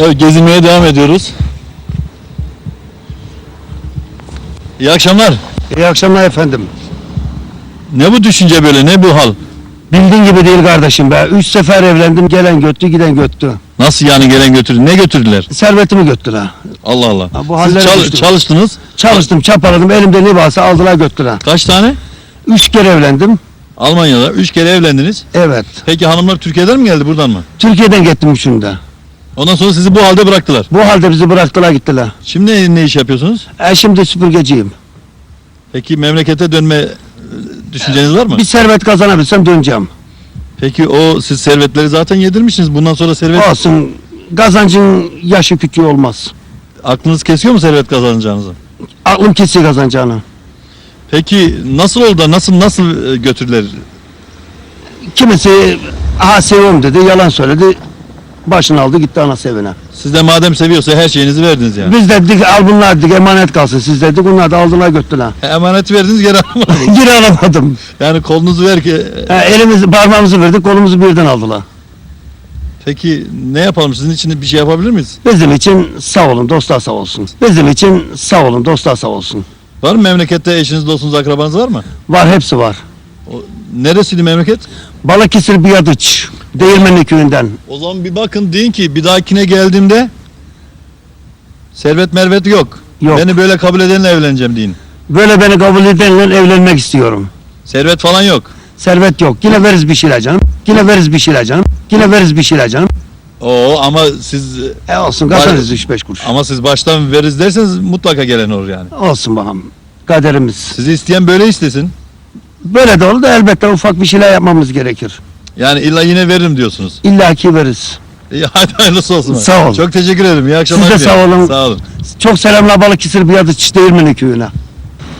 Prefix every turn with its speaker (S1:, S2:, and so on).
S1: Evet gezinmeye devam ediyoruz. İyi akşamlar.
S2: İyi akşamlar efendim.
S1: Ne bu düşünce böyle ne bu hal?
S2: Bildiğin gibi değil kardeşim be. Üç sefer evlendim gelen göttü giden göttü.
S1: Nasıl yani gelen götürdü? Ne götürdüler?
S2: Servetimi göttüler.
S1: Allah Allah.
S2: Ha, bu
S1: Siz
S2: hallere
S1: çal-
S2: düştüm.
S1: çalıştınız.
S2: Çalıştım çapaladım elimde ne varsa aldılar göttüler.
S1: Kaç tane?
S2: Üç kere evlendim.
S1: Almanya'da. Üç kere evlendiniz.
S2: Evet.
S1: Peki hanımlar Türkiye'den mi geldi buradan mı?
S2: Türkiye'den gittim üçünde.
S1: Ondan sonra sizi bu halde bıraktılar.
S2: Bu halde bizi bıraktılar gittiler.
S1: Şimdi ne, iş yapıyorsunuz?
S2: E şimdi süpürgeciyim.
S1: Peki memlekete dönme e, düşünceniz var mı?
S2: Bir servet kazanabilsem döneceğim.
S1: Peki o siz servetleri zaten yedirmişsiniz. Bundan sonra servet
S2: Olsun. Kazancın yaşı küçüğü olmaz.
S1: aklınız kesiyor mu servet kazanacağınızı?
S2: Aklım kesiyor kazanacağını.
S1: Peki nasıl oldu da nasıl nasıl e, götürdüler?
S2: Kimisi aha seviyorum dedi yalan söyledi. Başını aldı gitti anası evine.
S1: Siz de madem seviyorsa her şeyinizi verdiniz yani.
S2: Biz dedik al bunlar dedik emanet kalsın siz dedik. Bunlar da aldılar götürdüler.
S1: Emanet verdiniz geri almadınız.
S2: Geri alamadım.
S1: yani kolunuzu ver ki.
S2: Ha, elimizi parmağımızı verdik kolumuzu birden aldılar.
S1: Peki ne yapalım sizin için bir şey yapabilir miyiz?
S2: Bizim için sağ olun dostlar sağ olsun. Bizim için sağ olun dostlar sağ olsun.
S1: Var mı memlekette eşiniz, dostunuz, akrabanız var mı?
S2: Var hepsi var.
S1: O, neresiydi memleket?
S2: Balıkesir Biyadıç. Değirmenli köyünden.
S1: O zaman bir bakın deyin ki bir dahakine geldiğimde servet mervet yok.
S2: Yok.
S1: Beni böyle kabul edenle evleneceğim deyin.
S2: Böyle beni kabul edenle evlenmek istiyorum.
S1: Servet falan yok.
S2: Servet yok. Yine veririz bir şeyler canım. Yine veririz bir şeyler canım. Yine veririz bir şeyler canım.
S1: Oo ama siz
S2: E olsun kazanırız 3-5 kuruş.
S1: ama siz baştan veririz derseniz mutlaka gelen olur yani.
S2: Olsun bakalım. Kaderimiz.
S1: Sizi isteyen böyle istesin.
S2: Böyle de olur da elbette ufak bir şeyler yapmamız gerekir.
S1: Yani illa yine veririm diyorsunuz.
S2: İlla ki veririz.
S1: İyi hadi hayırlısı olsun.
S2: Sağ ol.
S1: Çok teşekkür ederim. İyi akşamlar.
S2: Siz de
S1: diliyorum.
S2: sağ olun.
S1: Sağ olun.
S2: Çok selamlar Balıkesir Biyadıç Değirmenli köyüne.